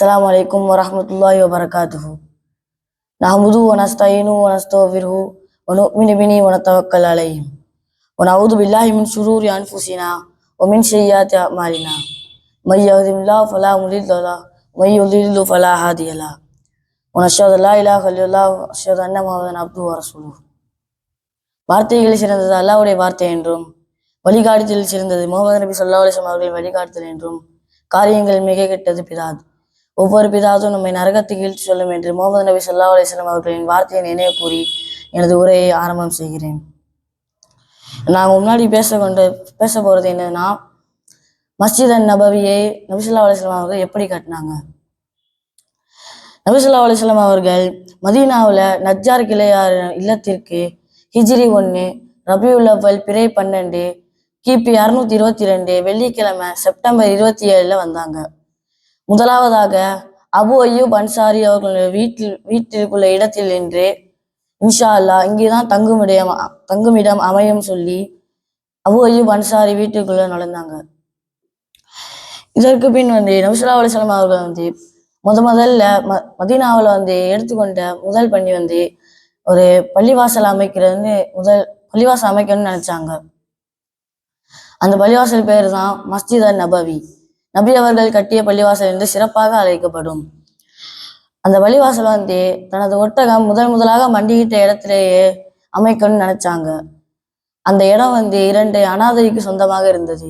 السلام عليكم ورحمة الله وبركاته نحمده ونستعينه ونستغفره ونؤمن به ونتوكل عليه ونعوذ بالله من شرور أنفسنا ومن سيئات أعمالنا من يهده الله فلا مضل له ومن يضلل فلا هادي له ونشهد أن لا إله إلا الله وأشهد أن محمدا عبده ورسوله வார்த்தைகளில் சிறந்தது அல்லாஹ்வுடைய வார்த்தை என்றும் வழிகாட்டுதலில் சிறந்தது முகமது நபி சொல்லா அலிஸ்லாம் அவர்களின் வழிகாட்டுதல் என்றும் காரியங்கள் மிக கெட்டது பிதாத் ஒவ்வொரு பிதாவதும் நம்மை நரகத்துக்கு இழுத்து சொல்லும் என்று முகமது நபி சொல்லா அலிஸ்லாம் அவர்களின் வார்த்தையை நினைவு கூறி எனது உரையை ஆரம்பம் செய்கிறேன். நாங்கள் முன்னாடி பேச கொண்டு பேச போகிறது என்னன்னா மஸ்ஜித் அன் நபவியை நபிசுல்லா அலிஸ்லாம் அவர்கள் எப்படி கட்டினாங்க? நபிசுல்லா அலிஸ்லாம் அவர்கள் மதீனாவில் நஜ்ஜார் கிளையார் இல்லத்திற்கு ஹிஜ்ரி ஒன்று ரபியுல்லவல் பிறை பன்னெண்டு கிபி அறுநூத்தி இருபத்தி ரெண்டு வெள்ளிக்கிழமை செப்டம்பர் இருபத்தி ஏழுல வந்தாங்க. முதலாவதாக அபு ஐயூப் அன்சாரி அவர்களுடைய வீட்டில் வீட்டிற்குள்ள இடத்தில் நின்று இன்ஷா அல்லாஹ் இங்கேதான் தங்குமிடம் தங்குமிடம் அமையும் சொல்லி அபு ஐயூப் அன்சாரி வீட்டுக்குள்ள நுழைந்தாங்க இதற்கு பின் வந்து நபிசுல்லா அலிஸ்லாம் அவர்கள் வந்து முத முதல்ல ம மதீனாவில் வந்து எடுத்துக்கொண்ட முதல் பண்ணி வந்து ஒரு பள்ளிவாசல் அமைக்கிறதுன்னு முதல் பள்ளிவாசல் அமைக்கணும்னு நினைச்சாங்க. அந்த பள்ளிவாசல் பேர் தான் மஸ்ஜித் நபவி நபி அவர்கள் கட்டிய பள்ளிவாசல் என்று சிறப்பாக அழைக்கப்படும். அந்த பள்ளிவாசல் வந்து தனது ஒட்டகம் முதல் முதலாக மண்டியிட்ட இடத்திலேயே அமைக்கணும்னு நினைச்சாங்க. அந்த இடம் வந்து இரண்டு அனாதைக்கு சொந்தமாக இருந்தது.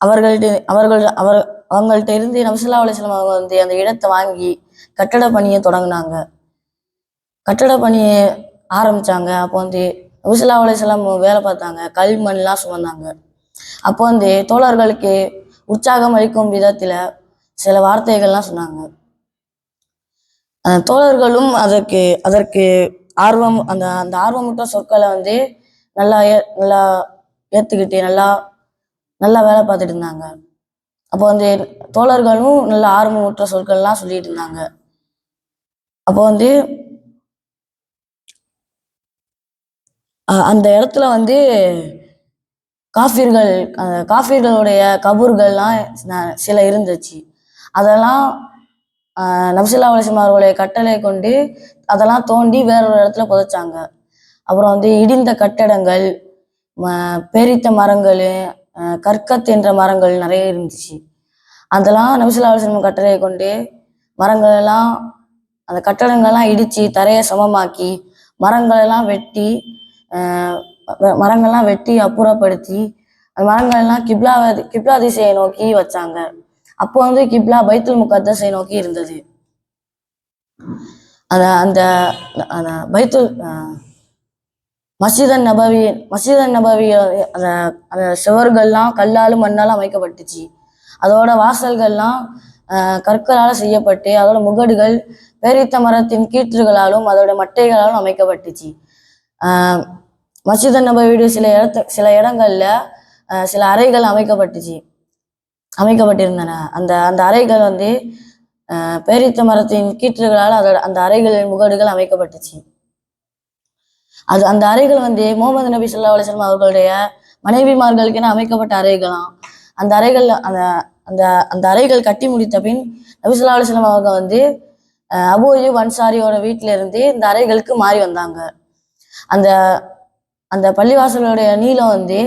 அவர்கள்ட்ட அவர்கள் அவர் அவங்கள்ட்ட இருந்து நம்சுல்லா அலிஸ்லாம் அவங்க வந்து அந்த இடத்தை வாங்கி கட்டட பணியை தொடங்கினாங்க. கட்டட பணியை ஆரம்பிச்சாங்க. அப்போ வந்து நம்சுல்லா அலிஸ்லாம் வேலை பார்த்தாங்க. கல்மண்லாம் சுமந்தாங்க. அப்போ வந்து தோழர்களுக்கு உற்சாகம் அளிக்கும் விதத்தில் சில வார்த்தைகள்லாம் சொன்னாங்க. தோழர்களும் அதற்கு அதற்கு ஆர்வம் அந்த அந்த ஆர்வமுற்ற சொற்களை வந்து நல்லா ஏ நல்லா ஏற்றுக்கிட்டு நல்லா நல்லா வேலை பார்த்துட்டு இருந்தாங்க. அப்போ வந்து தோழர்களும் நல்ல ஆர்வமுற்ற சொற்கள்லாம் சொல்லிட்டு இருந்தாங்க. அப்போ வந்து அந்த இடத்துல வந்து காஃபிர்கள் அந்த காஃபிர்களுடைய கபூர்கள்லாம் சில இருந்துச்சு. அதெல்லாம் ஆஹ் நபிசுல்லா அலிஸ்லாம் அவர்களுடைய கட்டளை கொண்டு அதெல்லாம் தோண்டி வேற ஒரு இடத்துல புதைச்சாங்க. அப்புறம் வந்து இடிந்த கட்டடங்கள் ம- பேரித்த மரங்கள் கற்கத் என்ற மரங்கள் நிறைய இருந்துச்சு. அதெல்லாம் நபிசுல்லா அலிஸ்லாம் கட்டளையை கொண்டு மரங்கள் எல்லாம் அந்த கட்டடங்கள்லாம் இடித்து தரையை சமமாக்கி மரங்களெல்லாம் வெட்டி மரங்கள்லாம் வெட்டி அப்புறப்படுத்தி அந்த மரங்கள் எல்லாம் கிப்லா கிப்லா திசையை நோக்கி வச்சாங்க. அப்போ வந்து கிப்லா பைத்துல் முகத்தசை நோக்கி இருந்தது. அந்த அந்த அந்த பைத்துல் ஆஹ் நபவி மசிதன் நபவி அந்த அந்த சுவர்கள்லாம் கல்லாலும் மண்ணாலும் அமைக்கப்பட்டுச்சு. அதோட வாசல்கள்லாம் கற்களால் செய்யப்பட்டு அதோட முகடுகள் பேரித்த மரத்தின் கீற்றுகளாலும் அதோட மட்டைகளாலும் அமைக்கப்பட்டுச்சு. மசித நபர் வீடு சில இடத்து சில இடங்கள்ல சில அறைகள் அமைக்கப்பட்டுச்சு. அமைக்கப்பட்டிருந்தன. அந்த அந்த அறைகள் வந்து பேரித்த மரத்தின் கீற்றுகளால் அதோட அந்த அறைகளின் முகடுகள் அமைக்கப்பட்டுச்சு. அது அந்த அறைகள் வந்து முகமது நபி சொல்லா அலைஹி அவர்களுடைய மனைவிமார்களுக்கென அமைக்கப்பட்ட அறைகளாம். அந்த அறைகள் அந்த அந்த அந்த அறைகள் கட்டி முடித்த பின் நபி சொல்லா அலைஹி அவங்க வந்து அஹ், அபூ அய்யூப் அன்சாரியோட வீட்டில இருந்து இந்த அறைகளுக்கு மாறி வந்தாங்க. அந்த அந்த பள்ளிவாசலுடைய நீளம் வந்து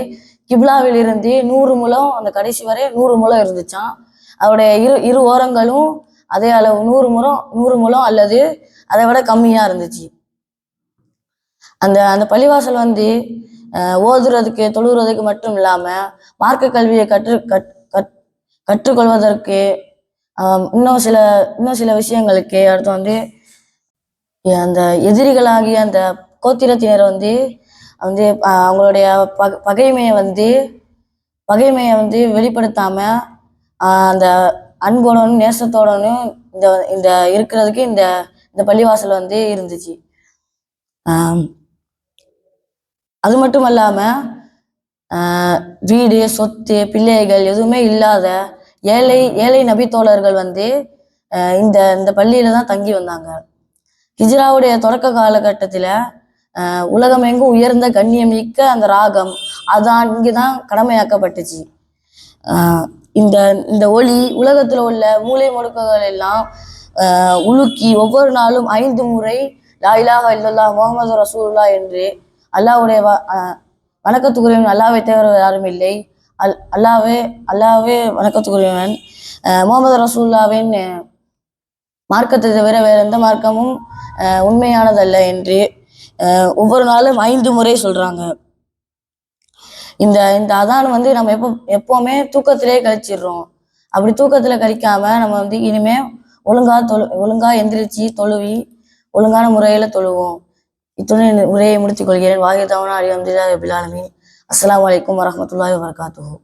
கிப்லாவில் இருந்து நூறு முழம் அந்த கடைசி வரை நூறு முழம் இருந்துச்சான் அதோடைய இரு இரு ஓரங்களும் அதே அளவு நூறு முறம் நூறு முழம் அல்லது அதை விட கம்மியா இருந்துச்சு. அந்த அந்த பள்ளிவாசல் வந்து ஓதுறதுக்கு தொழுகிறதுக்கு மட்டும் இல்லாம மார்க்க கல்வியை கற்று கற் கற் கற்றுக்கொள்வதற்கு இன்னும் சில இன்னும் சில விஷயங்களுக்கு அடுத்து வந்து அந்த எதிரிகளாகிய அந்த கோத்திரத்தினர் வந்து வந்து அவங்களுடைய பக பகைமையை வந்து பகைமையை வந்து வெளிப்படுத்தாமல் அந்த அன்போடனும் நேசத்தோடனும் இந்த இந்த இருக்கிறதுக்கு இந்த இந்த பள்ளிவாசல் வந்து இருந்துச்சு. அது மட்டும் அல்லாமல் வீடு சொத்து பிள்ளைகள் எதுவுமே இல்லாத ஏழை ஏழை நபித்தோழர்கள் வந்து இந்த இந்த பள்ளியில தான் தங்கி வந்தாங்க. ஹிஜ்ராவுடைய தொடக்க காலகட்டத்தில் உலகமெங்கும் உயர்ந்த கண்ணியமிக்க அந்த ராகம் அதான் இங்கதான் கடமையாக்கப்பட்டுச்சு. இந்த இந்த ஒளி உலகத்துல உள்ள மூலை முடுக்குகள் எல்லாம் உலுக்கி ஒவ்வொரு நாளும் ஐந்து முறை லாயிலாக இல்லல்லா முகமது ரசூல்லா என்று அல்லாஹ்வுடைய வணக்கத்துக்குரியவன் அல்லாவை தவிர யாரும் இல்லை. அல் அல்லாவே அல்லாவே வணக்கத்துக்குரியவன் முகமது ரசூல்லாவின் மார்க்கத்தை தவிர வேற எந்த மார்க்கமும் உண்மையானதல்ல என்று ஒவ்வொரு நாளும் ஐந்து முறை சொல்றாங்க. இந்த இந்த அதான் வந்து நம்ம எப்போ எப்போவுமே தூக்கத்திலே கழிச்சிடுறோம். அப்படி தூக்கத்துல கழிக்காம நம்ம வந்து இனிமே ஒழுங்கா தொழு ஒழுங்கா எந்திரிச்சு தொழுவி ஒழுங்கான முறையில தொழுவோம். இத்துடன் உரையை முடித்துக் கொள்கிறேன். வாகிர் தவணா அலி பிலாலமி அஸ்லாம் வலைக்கம் வரஹ்மத்துல்லாஹி வரகாத்துவோம்